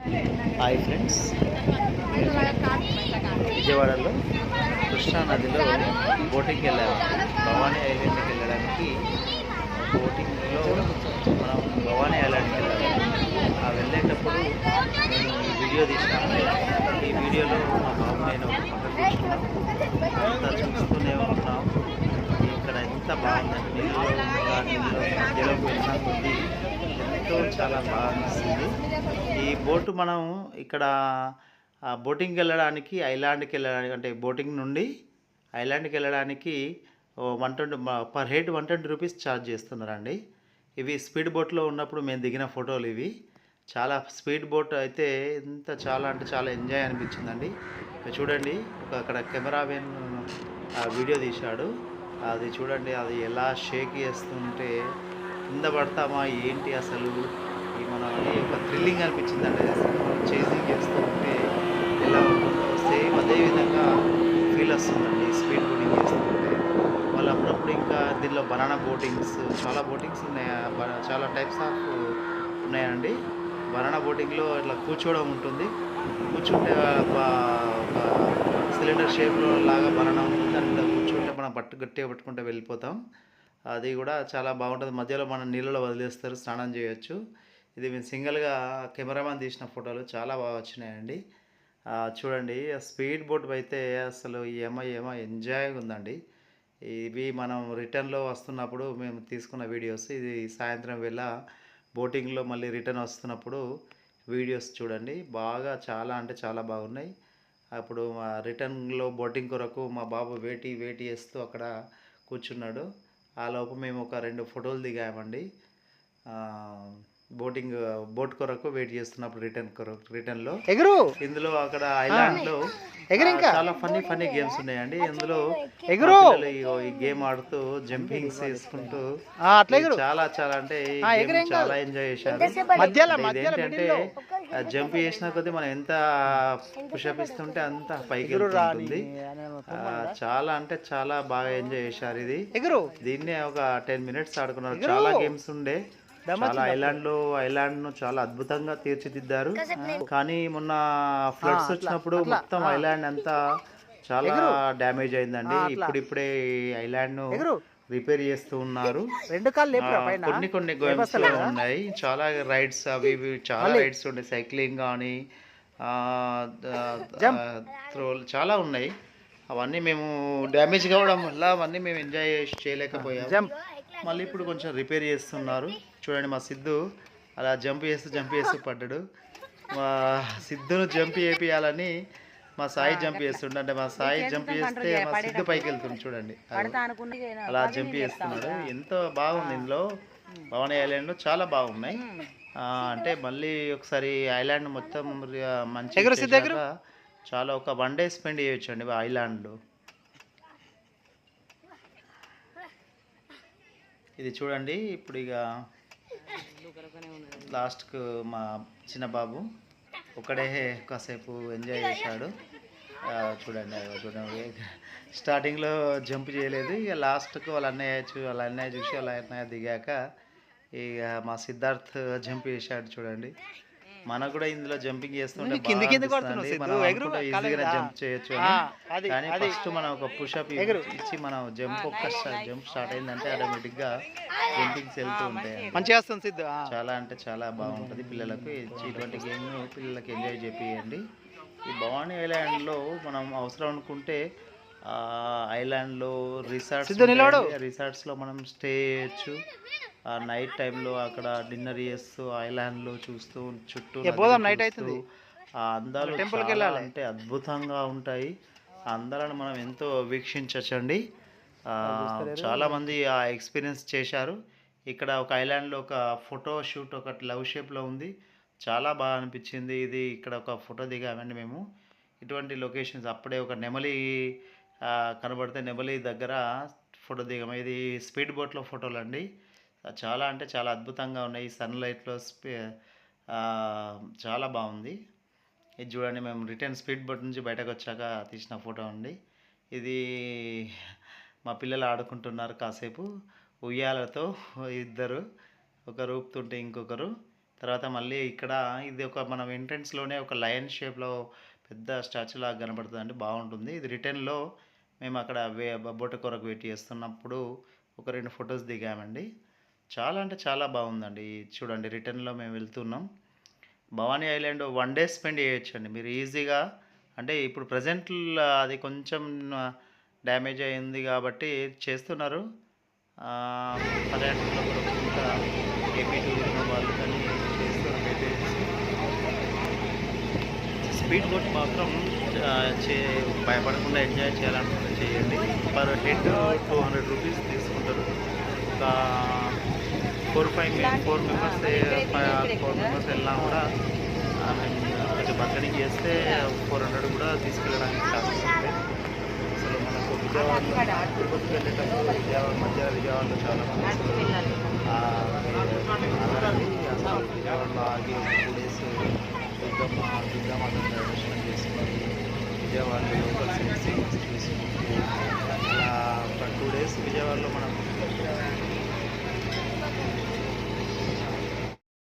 Hi friends విజయవాడలో కృష్ణా నదిలో బోటింగ్కి వెళ్ళాము. భవానీ ఐలాండ్కి వెళ్ళడానికి బోటింగ్లో మనం భవానీ ఐలాండ్కి వెళ్ళాము. ఆ వెళ్ళేటప్పుడు నేను ఈ వీడియో తీసినాను ఈ వీడియోలో మా బాబు నేను పక్కన అంతా చూస్తూనే ఉన్నాం. ఇక్కడ ఎంత బాగుందంటే నీళ్ళలో నీళ్ళలో మధ్యలోకి కొద్దీ ఎంతో చాలా బాగా అనిపిస్తుంది ఈ బోటు మనం ఇక్కడ బోటింగ్కి వెళ్ళడానికి ఐలాండ్కి వెళ్ళడానికి అంటే బోటింగ్ నుండి ఐలాండ్కి వెళ్ళడానికి one twenty per head one twenty rupees charge చేస్తున్నారండి. ఇవి స్పీడ్ బోట్లో ఉన్నప్పుడు మేము దిగిన ఫోటోలు ఇవి. చాలా స్పీడ్ బోట్ అయితే ఎంత చాలా అంటే చాలా ఎంజాయ్ అనిపించిందండి. చూడండి ఒక అక్కడ కెమెరామెన్ వీడియో తీశాడు. అది చూడండి అది ఎలా షేక్ చేస్తుంటే కింద పడతామా? ఏంటి అసలు? ఈ మన ఒక థ్రిల్లింగ్ అనిపించిందండి. చేసింగ్ చేస్తూ ఉంటే ఎలా ఉంటుందో. సేమ్ అదేవిధంగా ఫీల్ వస్తుందండి. స్పీడ్ బోటింగ్ చేస్తుంటే వాళ్ళు అప్పుడప్పుడు ఇంకా దీనిలో బనానా బోటింగ్స్ చాలా బోటింగ్స్ ఉన్నాయి? చాలా టైప్స్ ఆఫ్ ఉన్నాయండి. బనానా బోటింగ్లో ఇట్లా కూర్చోవడం ఉంటుంది. కూర్చుంటే సిలిండర్ షేప్లో లాగా బనానా ఉంటుంది. దాని మీద కూర్చుంటే మనం పట్టు గట్టిగా పట్టుకుంటే వెళ్ళిపోతాం. అది కూడా చాలా బాగుంటుంది. మధ్యలో మనం నీళ్ళలో వదిలేస్తారు స్నానం చేయొచ్చు. ఇది మేము సింగిల్గా కెమెరామెన్ తీసిన ఫోటోలు చాలా బాగా వచ్చినాయండి. చూడండి స్పీడ్ బోట్ అయితే అసలు ఏమో ఏమో ఎంజాయ్గా ఉందండి. ఇవి మనం రిటర్న్లో వస్తున్నప్పుడు మేము తీసుకున్న వీడియోస్ ఇది సాయంత్రం వేళ బోటింగ్లో మళ్ళీ రిటర్న్ వస్తున్నప్పుడు వీడియోస్ చూడండి. బాగా చాలా అంటే చాలా బాగున్నాయి. అప్పుడు మా రిటర్న్లో బోటింగ్ కొరకు మా బాబు వేటి వేటి చేస్తూ అక్కడ కూర్చున్నాడు. ఆ లోపు మేము ఒక రెండు ఫోటోలు దిగామండి. ఆ, బోటింగ్ బోట్ కొరకు వెయిట్ చేస్తున్నప్పుడు రిటర్న్ కొరకు రిటర్న్లో. ఎగురు! ఇందులో అక్కడ ఐలాండ్లో ఎగురు ఇంకా. చాలా ఫన్నీ ఫన్నీ గేమ్స్ ఉన్నాయండి. ఇందులో ఎగురు. ఈ- గేమ్ ఆడుతూ జంపింగ్స్ వేసుకుంటూ ఆ, అట్లా ఎగురు. చాలా చాలా అంటే చాలా ఎంజాయ్ చేశారు. మధ్యలో అంటే మధ్యలో ఇదేంటంటే జంప్ చేసిన కొద్దీ మనం ఎంత పుషప్ ఇస్తుంటే అంత పైకి వెళ్తుంటుంది. ఆ, చాలా అంటే చాలా బాగా ఎంజాయ్ చేశారు ఇది. ఎగురు. దీన్నే ఒక టెన్ మినిట్స్ ఆడుకున్నారు. చాలా గేమ్స్ ఉండే. చాలా ఐలాండ్లో ఐలాండ్ను చాలా అద్భుతంగా తీర్చిదిద్దారు. కానీ మొన్న ఫ్లడ్స్ వచ్చినప్పుడు మొత్తం ఐలాండ్ అంతా చాలా డ్యామేజ్ అయిందండి. ఇప్పుడిప్పుడే ఐలాండ్ను రిపేర్ చేస్తూ ఉన్నారు. రెండు కాళ్ళు కొన్ని కొన్ని గేమ్స్ ఉన్నాయి. చాలా రైడ్స్ అవి ఇవి చాలా రైడ్స్ ఉన్నాయి సైక్లింగ్ కానీ త్రోల్ చాలా ఉన్నాయి. అవన్నీ మేము డ్యామేజ్ కావడం వల్ల అవన్నీ మేము ఎంజాయ్ చేయలేకపోయాము జంప్. మళ్ళీ ఇప్పుడు కొంచెం రిపేర్ చేస్తున్నారు. చూడండి మా సిద్ధు అలా జంప్ చేస్తూ జంప్ చేస్తూ పడ్డాడు. మా సిద్ధును జంప్ చేపియాలని మా సాయి జంప్ చేస్తుండే. అంటే మా సాయి జంప్ చేస్తే మా సిద్ధు పైకి వెళ్తుంది చూడండి. అలా జంప్ చేస్తున్నాడు. ఎంతో బాగుంది ఇందులో. భవానీ ఐలాండ్ చాలా బాగున్నాయి. అంటే మళ్ళీ ఒకసారి ఐలాండ్ మొత్తం మంచి. చాలా ఒక వన్ డే స్పెండ్ చేయొచ్చు అండి ఐలాండ్లో ఇది చూడండి ఇప్పుడు ఇక లాస్ట్కు మా చిన్న బాబు ఒకడే కాసేపు ఎంజాయ్ చేశాడు. చూడండి చూడండి. స్టార్టింగ్లో జంప్ చేయలేదు ఇక లాస్ట్కు వాళ్ళ అన్నయ్య చూ వాళ్ళ అన్నయ్య చూసి వాళ్ళ అన్నయ్య దిగాక ఇక మా సిద్ధార్థ్ జంప్ చేశాడు చూడండి. మనకు కూడా ఇందులో జంపింగ్ చేస్తుంటే కింది. జంప్ చేయొచ్చు కానీ ఫస్ట్ మనం ఒక పుషప్. ఇచ్చి మనం జంప్ ఒక్క జంప్ స్టార్ట్ అయిందంటే ఆటోమేటిక్గా జంపింగ్స్ వెళ్తూ ఉంటాయి మంచిగా వస్తుంది సిద్ధు. చాలా అంటే చాలా బాగుంటుంది. పిల్లలకు ఇటువంటి గేమ్ పిల్లలకి ఎంజాయ్ చేపియండి. ఈ భవానీ ఐలాండ్లో మనం అవసరం అనుకుంటే ఐలాండ్లో రిసార్ట్స్. రిసార్ట్స్లో మనం స్టే చేయొచ్చు. ఆ నైట్ టైంలో అక్కడ డిన్నర్ చేస్తూ ఐలాండ్లో చూస్తూ చుట్టూ నైట్ అవుతుంది. ఆ అందాలు టెంపుల్కి చాలా వెళ్ళాలి. అంటే అద్భుతంగా ఉంటాయి. ఆ అందాలను మనం ఎంతో వీక్షించచ్చండి. ఆ, చాలా మంది ఆ ఎక్స్పీరియన్స్ చేశారు. ఇక్కడ ఒక ఐలాండ్లో ఒక ఫోటో షూట్ ఒక లవ్ షేప్లో ఉంది. చాలా బాగా అనిపించింది. ఇది ఇక్కడ ఒక ఫోటో దిగామండి మేము. ఇటువంటి లొకేషన్స్ అప్పుడే ఒక నెమలి కనబడితే నెమలి దగ్గర ఫోటో దిగం. ఇది స్పీడ్ బోట్లో ఫోటోలు అండి చాలా అంటే చాలా అద్భుతంగా ఉన్నాయి. సన్లైట్లో స్పీ చాలా బాగుంది. ఇది చూడండి మేము రిటర్న్ స్పీడ్ బోట్ నుంచి బయటకు వచ్చాక తీసిన ఫోటో అండి. ఇది మా పిల్లలు ఆడుకుంటున్నారు కాసేపు. ఉయ్యాలతో ఇద్దరు ఒకరు ఊపుతుంటే ఇంకొకరు. తర్వాత మళ్ళీ ఇక్కడ ఇది ఒక మనం ఎంట్రన్స్లోనే ఒక లయన్ షేప్లో పెద్ద స్టాచ్యూ లాగా కనబడుతుంది అండి బాగుంటుంది. ఇది రిటర్న్లో మేము అక్కడ వే బొట్ట కొరకు వెయిట్ చేస్తున్నప్పుడు ఒక రెండు ఫొటోస్ దిగామండి. చాలా అంటే చాలా బాగుందండి. చూడండి రిటర్న్లో మేము వెళ్తున్నాం. Bhavani island one day spend చేయొచ్చండి. మీరు ఈజీగా అంటే ఇప్పుడు ప్రజెంట్ అది కొంచెం డ్యామేజ్ అయింది కాబట్టి చేస్తున్నారు. ఆ, పర్యాటకుల కొరకు ఇంకా ఏపీ టూరిజం వాళ్ళు కానీ చేస్తున్నారు స్పీడ్ బోట్ మాత్రం భయపడకుండా ఎంజాయ్ చేయాలనుకుంటే చేయండి. Per head two hundred rupees తీసుకుంటారు. ఒక four five four members four members వెళ్ళినా కూడా కొంచెం బర్గనింగ్ చేస్తే ఫోర్ హండ్రెడ్ కూడా తీసుకెళ్ళడానికి ఛాన్సెస్ ఉంటాయి. అసలు మనకు విజయవాడ తిరుపతికి వెళ్ళేటప్పుడు విజయవాడ మధ్య విజయవాడలో చాలా మంది అసలు విజయవాడలో ఆగి టూ డేస్ దుర్గమ్మ దుర్గమ్మ దర్శనం Ya. La factura es que ya va para.